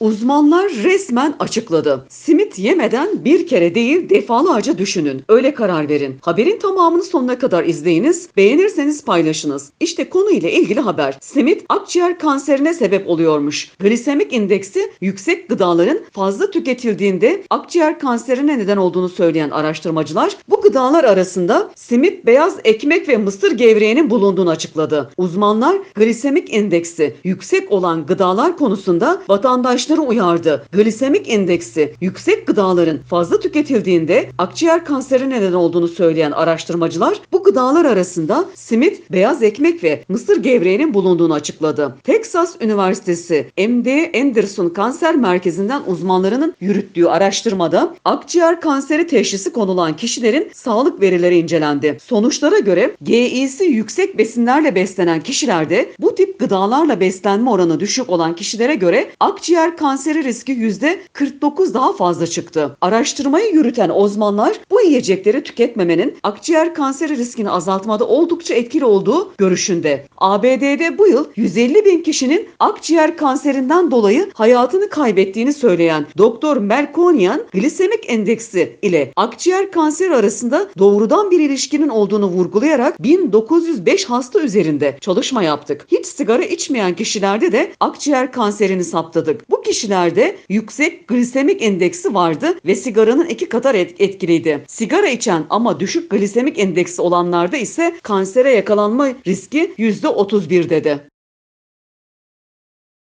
Uzmanlar resmen açıkladı. Simit yemeden bir kere değil defalarca düşünün. Öyle karar verin. Haberin tamamını sonuna kadar izleyiniz. Beğenirseniz paylaşınız. İşte konu ile ilgili haber. Simit akciğer kanserine sebep oluyormuş. Glisemik indeksi yüksek gıdaların fazla tüketildiğinde akciğer kanserine neden olduğunu söyleyen araştırmacılar bu gıdalar arasında simit, beyaz ekmek ve mısır gevreğinin bulunduğunu açıkladı. Uzmanlar glisemik indeksi yüksek olan gıdalar konusunda vatandaşları uyardı. Glisemik indeksi yüksek gıdaların fazla tüketildiğinde akciğer kanseri neden olduğunu söyleyen araştırmacılar bu gıdalar arasında simit, beyaz ekmek ve mısır gevreğinin bulunduğunu açıkladı. Texas Üniversitesi MD Anderson Kanser Merkezi'nden uzmanlarının yürüttüğü araştırmada akciğer kanseri teşhisi konulan kişilerin sağlık verileri incelendi. Sonuçlara göre GI'si yüksek besinlerle beslenen kişilerde bu tip gıdalarla beslenme oranı düşük olan kişilere göre akciğer kanseri riski %49 daha fazla çıktı. Araştırmayı yürüten uzmanlar bu yiyecekleri tüketmemenin akciğer kanseri riskini azaltmada oldukça etkili olduğu görüşünde. ABD'de bu yıl 150 bin kişinin akciğer kanserinden dolayı hayatını kaybettiğini söyleyen Doktor Melkonian glisemik endeksi ile akciğer kanseri arasında doğrudan bir ilişkinin olduğunu vurgulayarak 1905 hasta üzerinde çalışma yaptık. Hiç sigara içmeyen kişilerde de akciğer kanserini saptadık. Bu kişilerde yüksek glisemik endeksi vardı ve sigaranın iki kadar et- etkiliydi. Sigara içen ama düşük glisemik endeksi olanlarda ise kansere yakalanma riski %31 dedi.